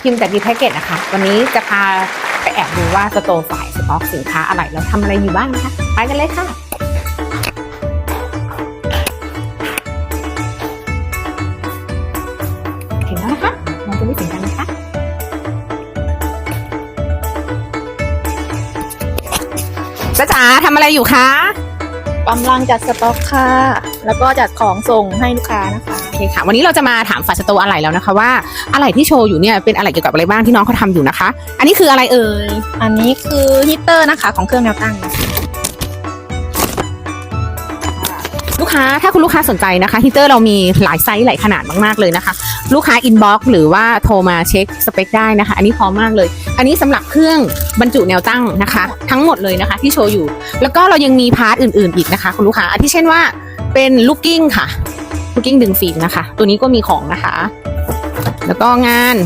พิมพ์แต่ดีแพ็กเกจนะคะ วันนี้จะพาไปแอบดูว่าสโตร์ฝ่ายสต็อกสินค้าอะไรแล้วทำอะไรอยู่บ้างนะคะ ไปกันเลยค่ะถึงแล้วนะคะเราจะไม่ถึงกันนะคะจ้าจ๋าทำอะไรอยู่คะ กำลังจัดสต็อกค่ะ แล้วก็จัดของส่งให้ลูกค้านะคะ โอเคค่ะ วันนี้เราจะมาถามฝ่ายสโตร์อะไรแล้วนะคะว่าอะไรที่โชว์อยู่เนี่ยเป็นอะไรเกี่ยวกับอะไรบ้างที่น้องเขาทำอยู่นะคะ อันนี้คืออะไรเอ่ย อันนี้คือฮีตเตอร์นะคะของเครื่องแนวตั้งนะคะ ลูกค้าถ้าคุณลูกค้าสนใจนะคะฮีเตอร์เรามีหลายไซส์หลายขนาดมากๆเลยนะคะ ลูกค้าอินบ็อกซ์หรือว่าโทรมาเช็คสเปคได้นะคะ อันนี้พร้อมมากเลย อันนี้สำหรับเครื่องบรรจุแนวตั้งนะคะ ทั้งหมดเลยนะคะที่โชว์อยู่ แล้วก็เรายังมีพาร์ทอื่นๆอีกนะคะ คุณลูกค้าอาทิเช่นว่าเป็นลูกกิ้งค่ะลูกกิ้งดึงฟิล์มนะคะ ตัวนี้ก็มีของนะคะ แล้วก็งาน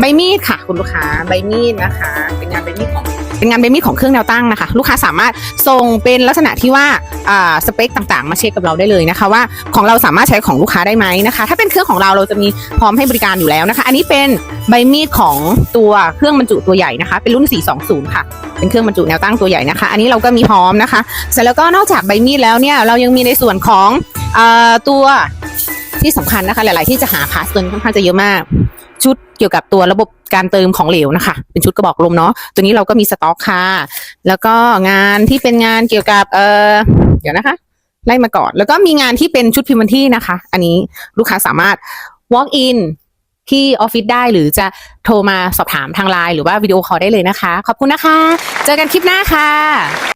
ใบมีดค่ะ คุณลูกค้าใบมีดนะคะ เป็นงานใบมีดของเป็นงานใบมีดของเครื่องแนวตั้งนะคะ ลูกค้าสามารถส่งเป็นลักษณะที่ว่าสเปคต่างๆ มาเช็คกับเราได้เลยนะคะ ว่าของเราสามารถใช้ของลูกค้าได้ไหมนะคะ ถ้าเป็นเครื่องของเราเราจะมีพร้อมให้บริการอยู่แล้วนะคะ อันนี้เป็นใบมีดของตัวเครื่องบรรจุตัวใหญ่นะคะ เป็นรุ่น 420 ค่ะ เป็นเครื่องบรรจุแนวตั้งตัวใหญ่นะคะ อันนี้เราก็มีพร้อมนะคะ เสร็จแล้วก็นอกจากใบมีดแล้วเนี่ยเรายังมีในส่วนของอตัวที่สำคัญนะคะ หลาย ๆ ที่จะหาพาสเติลค่อนข้างจะเยอะมาก ชุดเกี่ยวกับตัวระบบการเติมของเหลวนะคะ เป็นชุดกระบอกลมเนาะตัวนี้เราก็มีสต็อกค่ะ แล้วก็งานที่เป็นงานเกี่ยวกับเออเดี๋ยวนะคะไล่มาก่อน แล้วก็มีงานที่เป็นชุดพิมพ์วันที่นะคะ อันนี้ลูกค้าสามารถ walk in ที่ออฟฟิศได้หรือจะโทรมาสอบถามทางไลน์หรือว่าวิดีโอคอลได้เลยนะคะ ขอบคุณนะคะ เจอกันคลิปหน้าค่ะ